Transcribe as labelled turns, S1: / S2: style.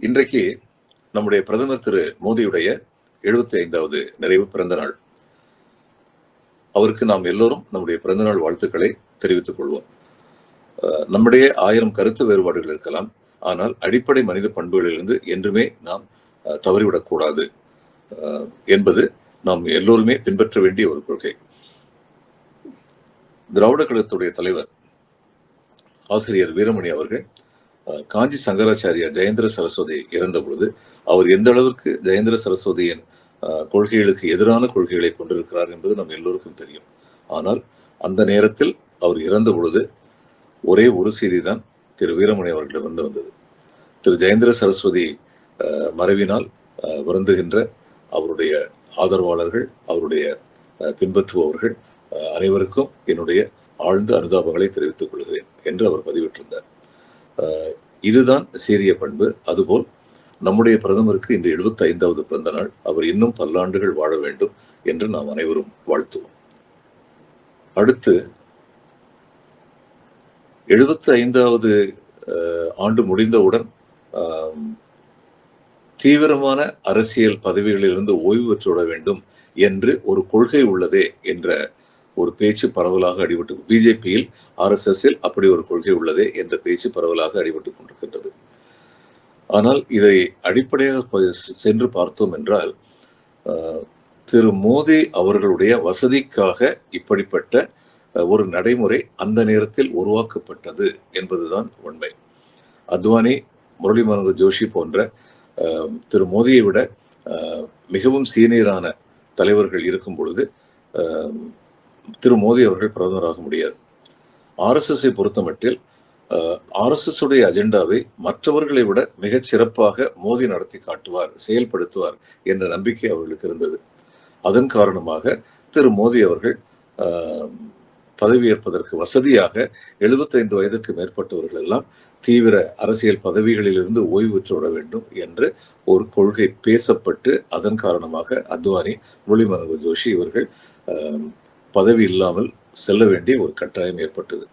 S1: இன்றைக்கு நம்முடைய பிரதமர் திரு மோடியுடைய எழுபத்தி ஐந்தாவது நிறைவு பிறந்த நாள். அவருக்கு நாம் எல்லோரும் நம்முடைய பிறந்தநாள் வாழ்த்துக்களை தெரிவித்துக் கொள்வோம். நம்முடைய ஆயிரம் கருத்து வேறுபாடுகள் இருக்கலாம். ஆனால் அடிப்படை மனித பண்புகளிலிருந்து என்றுமே நாம் அஹ், தவறிவிடக்கூடாது என்பது நாம் எல்லோருமே பின்பற்ற வேண்டிய ஒரு கொள்கை. திராவிட கழகத்துடைய தலைவர் ஆசிரியர் வீரமணி அவர்கள் காஞ்சி சங்கராச்சாரியா ஜெயந்திர சரஸ்வதி இறந்த பொழுது அவர் எந்த அளவிற்கு ஜெயேந்திர சரஸ்வதியின் கொள்கைகளுக்கு எதிரான கொள்கைகளை கொண்டிருக்கிறார் என்பது நம் எல்லோருக்கும் தெரியும். ஆனால் அந்த நேரத்தில் அவர் இறந்த பொழுது ஒரே ஒரு செய்தி தான் திரு வீரமணி அவர்களிடமிருந்து வந்தது. திரு ஜெயந்திர சரஸ்வதி அஹ், மறைவினால் அஹ், வருந்துகின்ற அவருடைய ஆதரவாளர்கள் அவருடைய பின்பற்றுபவர்கள் அஹ், அனைவருக்கும் என்னுடைய ஆழ்ந்த அனுதாபங்களை தெரிவித்துக் கொள்கிறேன் என்று அவர் பதிவிட்டிருந்தார். இதுதான் சீரிய பண்பு. அதுபோல் நம்முடைய பிரதமருக்கு இந்த எழுபத்தி ஐந்தாவது பிறந்த நாள் அவர் இன்னும் பல்லாண்டுகள் வாழ வேண்டும் என்று நாம் அனைவரும் வாழ்த்துவோம். அடுத்து எழுபத்தி ஐந்தாவது ஆண்டு முடிந்தவுடன் தீவிரமான அரசியல் பதவிகளிலிருந்து ஓய்வு பெற்றுவிட வேண்டும் என்று ஒரு கொள்கை உள்ளதே என்ற ஒரு பேச்சு பரவலாக அடிபட்டு பிஜேபியில் ஆர்எஸ்எஸ்ஸில் அப்படி ஒரு கொள்கை உள்ளதே என்ற பேச்சு பரவலாக அடிபட்டுக் கொண்டிருக்கின்றது. ஆனால் இதை அடிப்படையாக சென்று பார்த்தோம் என்றால் ஆஹ், திரு மோடி அவர்களுடைய வசதிக்காக இப்படிப்பட்ட ஒரு நடைமுறை அந்த நேரத்தில் உருவாக்கப்பட்டது என்பதுதான் உண்மை. அத்வானி முரளி மனோகர் ஜோஷி போன்ற திரு மோடியை விட ஆஹ், மிகவும் சீனியரான தலைவர்கள் இருக்கும் பொழுது ஆஹ், திரு மோடி அவர்கள் பிரதமராக முடியாது. ஆர்எஸ்எஸ்ஐ பொறுத்தமட்டில் ஆர்எஸ்எஸ் உடைய அஜெண்டாவை மற்றவர்களை விட மிகச் சிறப்பாக மோடி நடத்தி காட்டுவார் செயல்படுத்துவார் என்ற நம்பிக்கை அவர்களுக்கு இருந்தது. அதன் காரணமாக திரு மோடி அவர்கள் பதவியேற்பதற்கு வசதியாக 75 வயதுக்கு மேற்பட்டவர்கள் எல்லாம் தீவிர அரசியல் பதவிகளிலிருந்து ஓய்வு பெற்றுவிட வேண்டும் என்று ஒரு கொள்கை பேசப்பட்டு அதன் காரணமாக அத்வானி முரளி ஜோஷி இவர்கள் பதவி இல்லாமல் செல்ல வேண்டிய ஒரு கட்டாயம் ஏற்பட்டது.